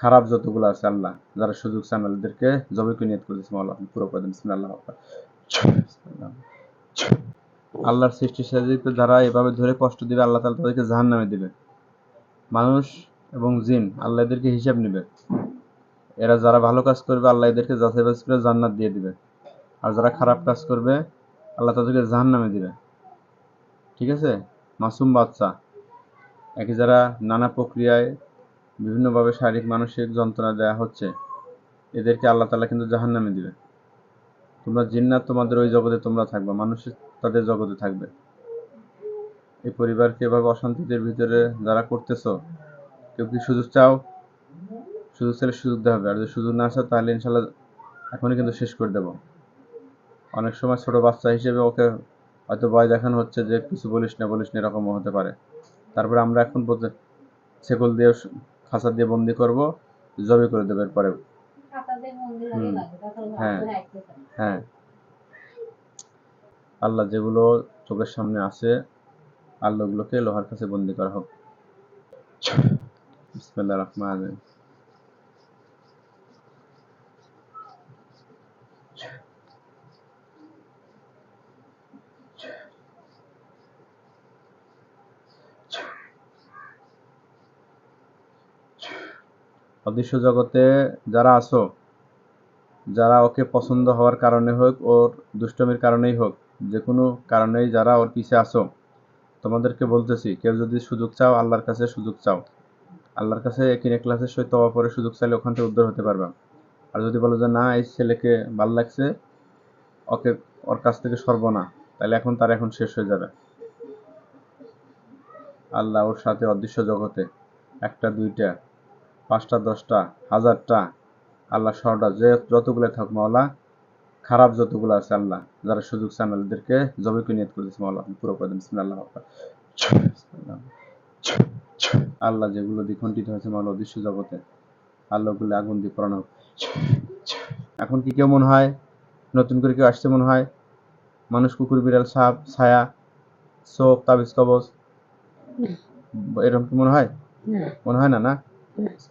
খারাপ যতগুলো আছে আল্লাহ, যারা সুযোগ চান আল্লাহদেরকে জবে নিয়ত করেছে আল্লাহ পুরো করে দেন। বিসমিল্লাহ আল্লাহর সৃষ্টি সাজিতে যারা এভাবে ধরে কষ্ট দিবে, আল্লাহ তাআলা তাদেরকে জাহান্নামে দিবে। মানুষ এবং জিন আল্লাহ এদেরকে হিসাব নেবে। এরা যারা ভালো কাজ করবে, আল্লাহ এদেরকে যাচাই বাছাই করে জান্নাত দিয়ে দিবে। আর যারা খারাপ কাজ করবে, আল্লাহ তাদেরকে জাহান্নামে দিবে। ঠিক আছে? মাসুম বাচ্চা একে যারা নানা প্রক্রিয়ায় বিভিন্নভাবে শারীরিক, মানসিক যন্ত্রণা দেওয়া হচ্ছে। এদেরকে আল্লাহ তালা কিন্তু জাহান্নামে দিবে তোমরা জিন্নাত তোমাদের ওই জগতে তোমরা থাকবে, মানুষ তাদের জগতে থাকবে। এই পরিবারকে এভাবে অশান্তিদের ভিতরে যারা করতেছো, কেউ কি সুযোগ চাও? সুযোগ চাইলে সুযোগ দেওয়া হবে। আর যদি সুযোগ না চাও, তাহলে ইনশাল্লাহ এখনই কিন্তু শেষ করে দেবো। অনেক সময় ছোট বাচ্চা হিসেবে ওকে হয়তো ভয় দেখানো হচ্ছে যে, কিছু বলিস না বলিস না, এরকমও হতে পারে। তারপরে আমরা এখন ছেকল দিয়ে খাঁচা দিয়ে বন্দি করব জবে করে দেবে এরপরে। হ্যাঁ। হ্যাঁ। আল্লাহ যেগুলো চোখের সামনে আছে আল্লাহগুলোকে লোহার কাছে বন্দি করা হোক। রহমান রহমানির অদৃশ্য জগতে যারা আছো, যারা ওকে পছন্দ হওয়ার কারণে হোক, ওর দুষ্টমির কারণেই হোক, যে কোনো কারণেই যারা ওর পিছে আসো তোমাদেরকে বলতেছি, কেউ যদি সুযোগ চাও, আল্লাহর কাছে সুযোগ চাও। আল্লাহর কাছে কিনে ক্লাসের সহিত তবা পরে সুযোগ চাইলে ওখান থেকে উদ্ধার হতে পারবা। আর যদি বলো যে না, এই ছেলেকে ভালো লাগছে, ওকে ওর কাছ থেকে সরব না, তাহলে এখন তার এখন শেষ হয়ে যাবে। আল্লাহ ওর সাথে অদৃশ্য জগতে, একটা, দুইটা পাঁচটা দশটা হাজারটা আল্লাহ সরটা যে যতগুলো থাক মাওলা খারাপ যতগুলো আছে আল্লাহ যারা সুযোগ চান আল্লাহদেরকে জবে নিয়ত করেছে মাওলা পুরো করে দেন বিসমিল্লাহ আল্লাহ যেগুলো দ্বিখণ্ডিত হয়েছে মাওলা অদৃশ্য জগতে আল্লাহগুলো আগুন দিয়ে পড়ানো এখন কি কেউ মনে হয়? নতুন করে কেউ আসছে মনে হয়? মানুষ কুকুর বিড়াল সাপ ছায়া চোখ তাবিজ কবজ এরকম কি মনে হয়? মনে হয় না না? Pues.